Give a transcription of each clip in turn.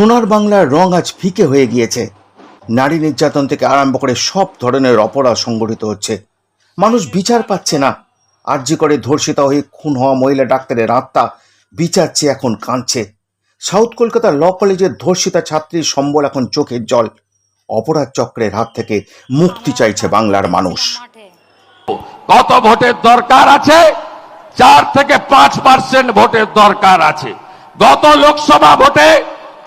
সোনার বাংলার রং আজ ফিকে হয়ে গিয়েছে। নারী নির্যাতন থেকে আরম্ভ করে সব ধরনের অপরাধ সংগঠিত হচ্ছে। মানুষ বিচার পাচ্ছে না। আর্জি করে ধর্ষিতা হয়ে খুন হওয়া মহিলা ডাক্তারের আত্মা বিচার চেয়ে এখন কাঁদছে। সাউথ কলকাতার ল কলেজের ধর্ষিতা ছাত্রীর সম্বল এখন চোখের জল। অপরাধ চক্রের হাত থেকে মুক্তি চাইছে বাংলার মানুষ। কত ভোটের দরকার আছে? চার থেকে পাঁচ পার্সেন্ট ভোটের দরকার আছে। গত লোকসভা ভোটে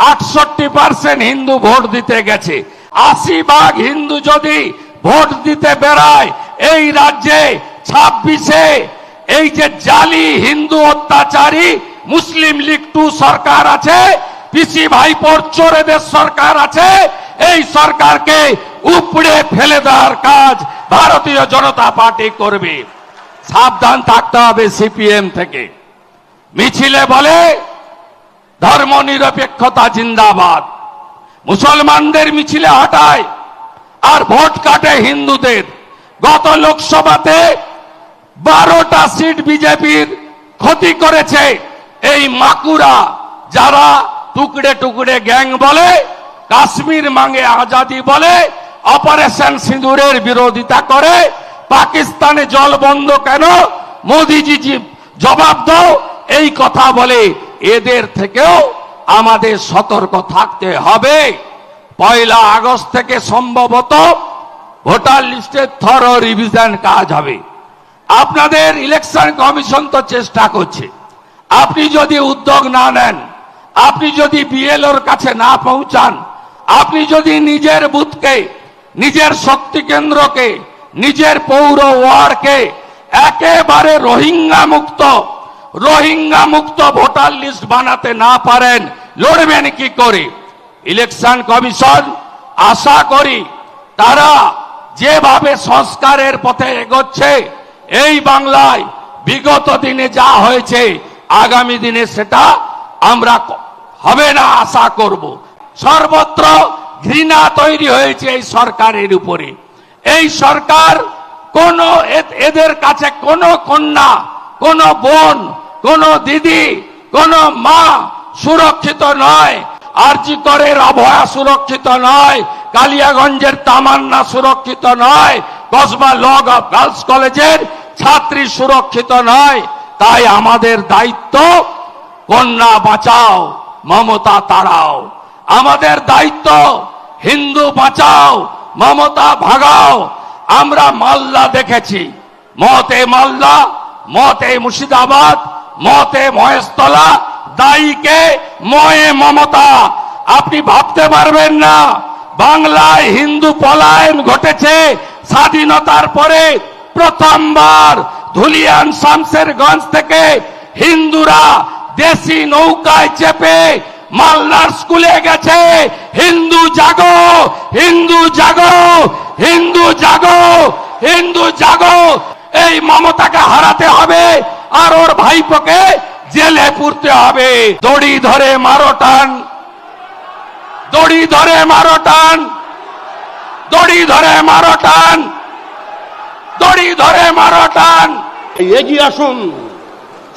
আটষট্টি পার্সেন্ট হিন্দু ভোট দিতে গেছে। আশি ভাগ হিন্দু যদি ভোট দিতে বেড়ায় এই রাজ্যে ছাব্বিশে এই যে জালি হিন্দু অত্যাচারী, মুসলিম লীগ টু সরকার আছে, পিসি ভাইপোর চোরেদের সরকার আছে, এই সরকারকে উপড়ে ফেলে দেওয়ার কাজ ভারতীয় জনতা পার্টি করবে। সাবধান থাকতে হবে সিপিএম থেকে। মিছিলে বলে ধর্ম নিরপেক্ষতা জিন্দাবাদ। মুসলমানদের মিছিলে হটায় আর ভোট কাটে হিন্দুদের। গত লোকসভাতে বারোটা সিট বিজেপির ক্ষতি করেছে এই মাকুরা, যারা টুকরে টুকরে গ্যাং বলে, কাশ্মীর মাঙ্গে আজাদি বলে, অপারেশন সিঁদুরের বিরোধিতা করে, পাকিস্তানে জল বন্ধ কেন? মোদিজি জবাব দাও, এই কথা বলে এদের থেকেও আমাদের সতর্ক থাকতে হবে। পয়লা আগস্ট থেকে সম্ভবত ভোটার লিস্টের থর রিভিশন কাজ হবে। আপনাদের ইলেকশন কমিশন তো চেষ্টা করছে। আপনি যদি উদ্যোগ না নেন, আপনি যদি বিএলওর কাছে না পৌঁছান, আপনি যদি নিজের বুথকে, নিজের শক্তি কেন্দ্রকে, নিজের পৌর ওয়ার্ডকে একেবারে রোহিঙ্গা মুক্ত রোহিঙ্গা মুক্ত ভোটার লিস্ট বানাতে না পারেন, লড়বেন কি করে? ইলেকশন কমিশন আশা করি তারা যেভাবে সংস্কারের পথে এগোচ্ছে, এই বাংলায় বিগত দিনে যা হয়েছে, আগামী দিনে সেটা আমরা হবে না আশা করব। সর্বত্র ঘৃণা তৈরি হয়েছে এই সরকারের উপরে। এই সরকার কোন এদের কাছে কোন কন্যা, কোন বোন কোন দিদি, কোন মা সুরক্ষিত নয়। আরজি করের অভয়া সুরক্ষিত নয়। কালিয়াগঞ্জের তামান্না সুরক্ষিত নয়। কসবা ল গার্লস কলেজের ছাত্রী সুরক্ষিত নয়। তাই আমাদের দায়িত্ব, কন্যা বাঁচাও, মমতা তাড়াও। আমাদের দায়িত্ব, হিন্দু বাঁচাও, মমতা ভাগাও। আমরা মাল্লা দেখেছি। মতে মাল্লা মতে মুর্শিদাবাদ মতে মহেশতলা দায়ীকে ময়ে মমতা। আপনি ভাবতে পারবেন না, বাংলায় হিন্দু পলায়ন ঘটেছে স্বাধীনতার পরে প্রথমবার ধুলিয়ান শামসেরগঞ্জ থেকে হিন্দুরা দেশি নৌকায় চেপে মালদার স্কুলে গেছে। হিন্দু জাগো হিন্দু জাগো হিন্দু জাগো হিন্দু জাগো। এই মমতাকে হারাতে হবে। আর ওর ভাইপোকে জেলে পুরতে হবে। দড়ি ধরে মারো টান। দড়ি ধরে মারো টান। দড়ি ধরে মারো টান। দড়ি ধরে মারো টান। এগিয়ে আসুন।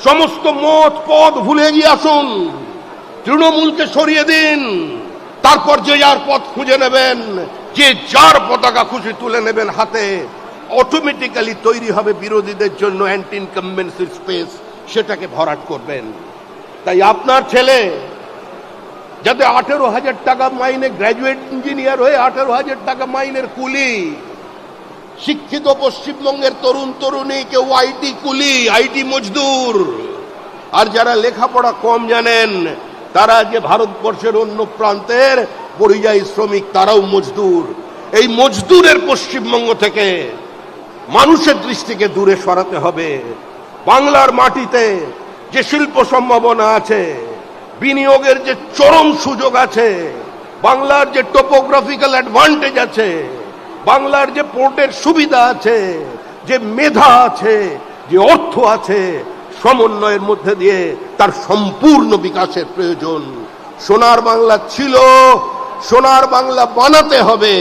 সমস্ত মত পদ ভুলে এগিয়ে আসুন। তৃণমূলকে সরিয়ে দিন। তারপর যে যার পথ খুঁজে নেবেন, যে যার পতাকা খুশি তুলে নেবেন হাতে অটোমেটিক্যালি তৈরি হবে বিরোধীদের জন্য অ্যান্টি ইনকামবেন্সির স্পেস সেটাকে ভরাট করবেন। তাই আপনার ছেলে, যাতে আঠেরো হাজার টাকা মাইনে গ্র্যাজুয়েট ইঞ্জিনিয়ার হয়ে আঠেরো হাজার টাকা মাইনের কুলি, শিক্ষিত পশ্চিমবঙ্গের তরুণ তরুণী, কেউ আইটি কুলি, আইটি মজদুর। আর যারা লেখাপড়া কম জানেন, তারা যে ভারতবর্ষের অন্য প্রান্তের পরিযায়ী শ্রমিক, তারাও মজদুর। এই মজদুরের পশ্চিমবঙ্গ থেকে মানুষের দৃষ্টিকে দূরে সরাতে হবে। বাংলার মাটিতে যে শিল্প সম্ভাবনা আছে, বিনিয়োগের যে চরম সুযোগ আছে, বাংলার যে টোপোগ্রাফিক্যাল অ্যাডভান্টেজ আছে, বাংলার যে পোর্টের সুবিধা আছে, যে মেধা আছে, যে অর্থ আছে, সমন্বয়ের মধ্যে দিয়ে তার সম্পূর্ণ বিকাশের প্রয়োজন। সোনার বাংলা ছিল, সোনার বাংলা বানাতে হবে।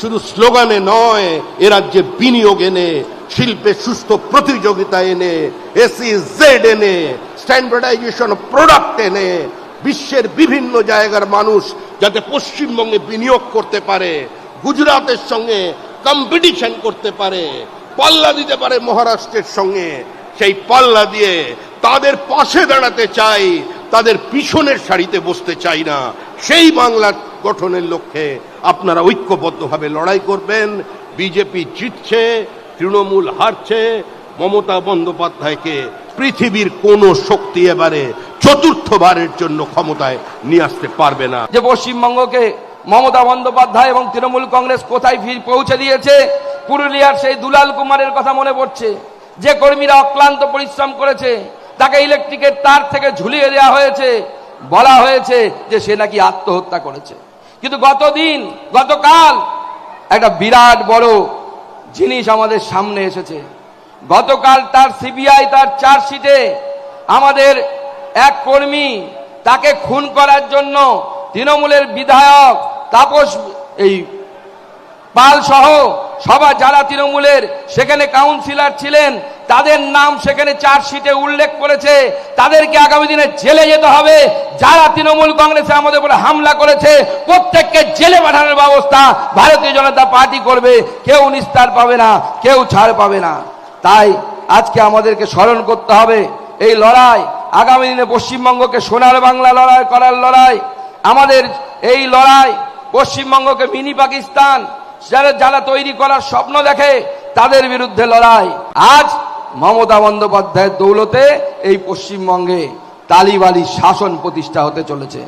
শুধু স্লোগানে নয়, এ রাজ্যে বিনিয়োগ এনে, শিল্পে সুস্থ প্রতিযোগিতা এনে এসি জেড এনে স্ট্যান্ডার্ডাইজেশন প্রোডাক্ট এনে, বিশ্বের বিভিন্ন জায়গার মানুষ যাতে পশ্চিমবঙ্গে বিনিয়োগ করতে পারে, গুজরাটের সঙ্গে কম্পিটিশন করতে পারে, পাল্লা দিতে পারে মহারাষ্ট্রের সঙ্গে। সেই পাল্লা দিয়ে তাদের পাশে দাঁড়াতে চাই, তাদের পিছনের সারিতে বসতে চাই না। সেই বাংলার গঠনের লক্ষ্যে আপনারা ঐক্যবদ্ধভাবে লড়াই করবেন। বিজেপি জিতছে, তৃণমূল হারছে, মমতা বন্দ্যোপাধ্যায়কে পৃথিবীর কোন শক্তি এবারে চতুর্থবারের জন্য ক্ষমতায় নিয়ে আসতে পারবে না। যে পশ্চিমবঙ্গকে মমতা বন্দ্যোপাধ্যায় এবং তৃণমূল কংগ্রেস কোথায় ফির পৌঁছে দিয়েছে, পুরুলিয়ার সেই দুলাল কুমারের কথা মনে পড়ছে। যে কর্মীরা অক্লান্ত পরিশ্রম করেছে, তাকে ইলেকট্রিকের তার থেকে ঝুলিয়ে দেওয়া হয়েছে, বলা হয়েছে যে সে নাকি আত্মহত্যা করেছে। কিন্তু গতদিন, গতকাল একটা বিরাট বড় জিনিস আমাদের সামনে এসেছে। গতকাল তার সিবিআই, তার চার্জশিটে আমাদের এক কর্মী তাকে খুন করার জন্য তৃণমূলের বিধায়ক তাপস, এই পাল সহ সবার যারা তৃণমূলের, সেখানে কাউন্সিলর ছিলেন তাদের নাম সেখানে চার্জশিটে উল্লেখ করেছে, তাদেরকে আগামী দিনে জেলে যেতে হবে। যারা তৃণমূল কংগ্রেসে আমাদের উপরে হামলা করেছে, প্রত্যেককে জেলে পাঠানোর ব্যবস্থা ভারতীয় জনতা পার্টি করবে। কেউ নিস্তার পাবে না, কেউ ছাড় পাবে না। তাই আজকে আমাদেরকে স্মরণ করতে হবে, এই লড়াই আগামী দিনে পশ্চিমবঙ্গকে সোনার বাংলা লড়াই করার লড়াই। আমাদের এই লড়াই পশ্চিমবঙ্গকে মিনি পাকিস্তান, যারা যারা তৈরি করার স্বপ্ন দেখে, তাদের বিরুদ্ধে লড়াই। আজ মমতা বন্দ্যোপাধ্যায়ের দৌলতে এই পশ্চিমবঙ্গে তালিবালি শাসন প্রতিষ্ঠা হতে চলেছে।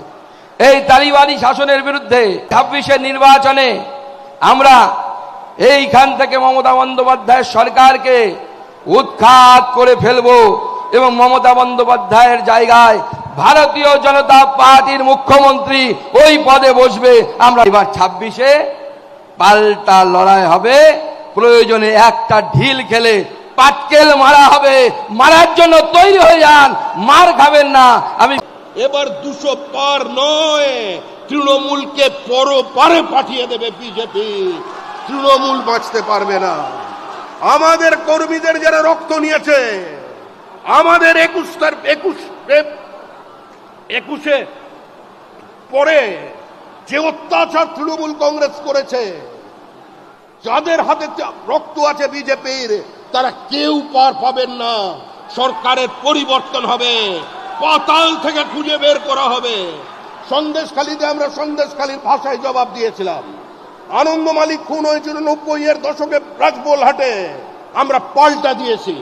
এই তালিবানি শাসনের বিরুদ্ধে ছাব্বিশের নির্বাচনে আমরা এইখান থেকে মমতা বন্দ্যোপাধ্যায়ের সরকারকে উৎখাত করে ফেলব এবং মমতা বন্দ্যোপাধ্যায়ের জায়গায় ভারতীয় জনতা পার্টির মুখ্যমন্ত্রী ওই পদে বসবে। আমরা এবার ছাব্বিশে পাল্টা লড়াই হবে। প্রয়োজনে একটা ঢিল খেলে পাটকেল মারা হবে, মারার জন্য তৈরি হয়ে যান, মার খাবেন না। আমি এবার দুশো পার নয়, তৃণমূলকে পর পারে পাঠিয়ে দেবে বিজেপি। তৃণমূল বাঁচতে পারবে না। আমাদের কর্মীদের যারা রক্ত নিয়েছে, আমাদের একুশ তার একুশ একুশে পরে যে অত্যাচার তৃণমূল কংগ্রেস করেছে, যাদের হাতে রক্ত আছে বিজেপির তারা কেউ পার পাবেন না। সরকারের পরিবর্তন হবে। পাতাল থেকে খুঁজে বের করা হবে। সন্দেশখালীতে আমরা সন্দেশখালীর ভাষায় জবাব দিয়েছিলাম। আনন্দ মালিক খুন হয়েছিল নব্বই এর দশকে রাজবোলহাটে। আমরা পাল্টা দিয়েছি।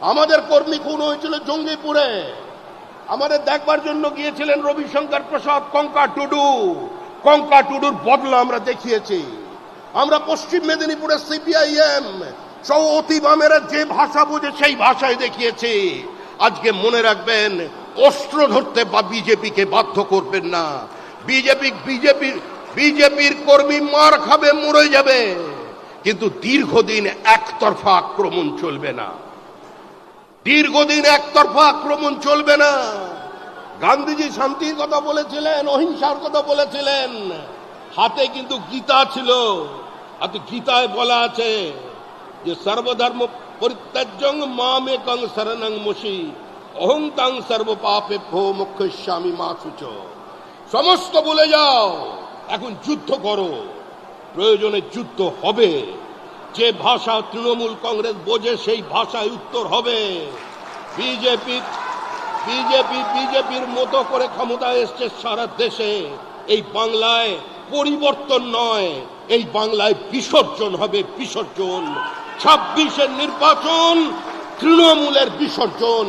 আমাদের কর্মী খুন হয়েছিল জঙ্গিপুরে। আমাদের দেখবার জন্য গিয়েছিলেন রবিশঙ্কর প্রসাদ কঙ্কা টুডু। কঙ্কা টুডুর বদলা আমরা দেখিয়েছি। আমরা পশ্চিম মেদিনীপুরে সিপিআইএম সহ অতি যে ভাষা বোঝে সেই ভাষায় দেখিয়েছে। আজকে মনে রাখবেন, অস্ত্র ধরতে বা বিজেপিকে বাধ্য করবেন না। বিজেপি বিজেপির বিজেপির কর্মী মার খাবে, মরে যাবে। কিন্তু দীর্ঘদিন একতরফা আক্রমণ চলবে না। দীর্ঘদিন একতরফা আক্রমণ চলবে না। গান্ধীজি শান্তির কথা বলেছিলেন, অহিংসার কথা বলেছিলেন। হাতে কিন্তু গীতা ছিল। আর গীতায় বলা আছে যে সর্বধর্ম পরিত্যাজ্যং মামে কং শরণং মুশি অহং তাং সর্ব পাপে ভো মুখ্য স্বামী মা সুচ সমস্ত বলে যাও, এখন যুদ্ধ করো। প্রয়োজনে যুদ্ধ হবে। যে ভাষা তৃণমূল কংগ্রেস বোঝে, সেই ভাষায় উত্তর হবে। বিজেপি বিজেপি, বিজেপির মতো করে ক্ষমতায় এসছে সারা দেশে। এই বাংলায় পরিবর্তন নয়, এই বাংলায় বিসর্জন হবে, বিসর্জন। ছাব্বিশের নির্বাচন তৃণমূলের বিসর্জন।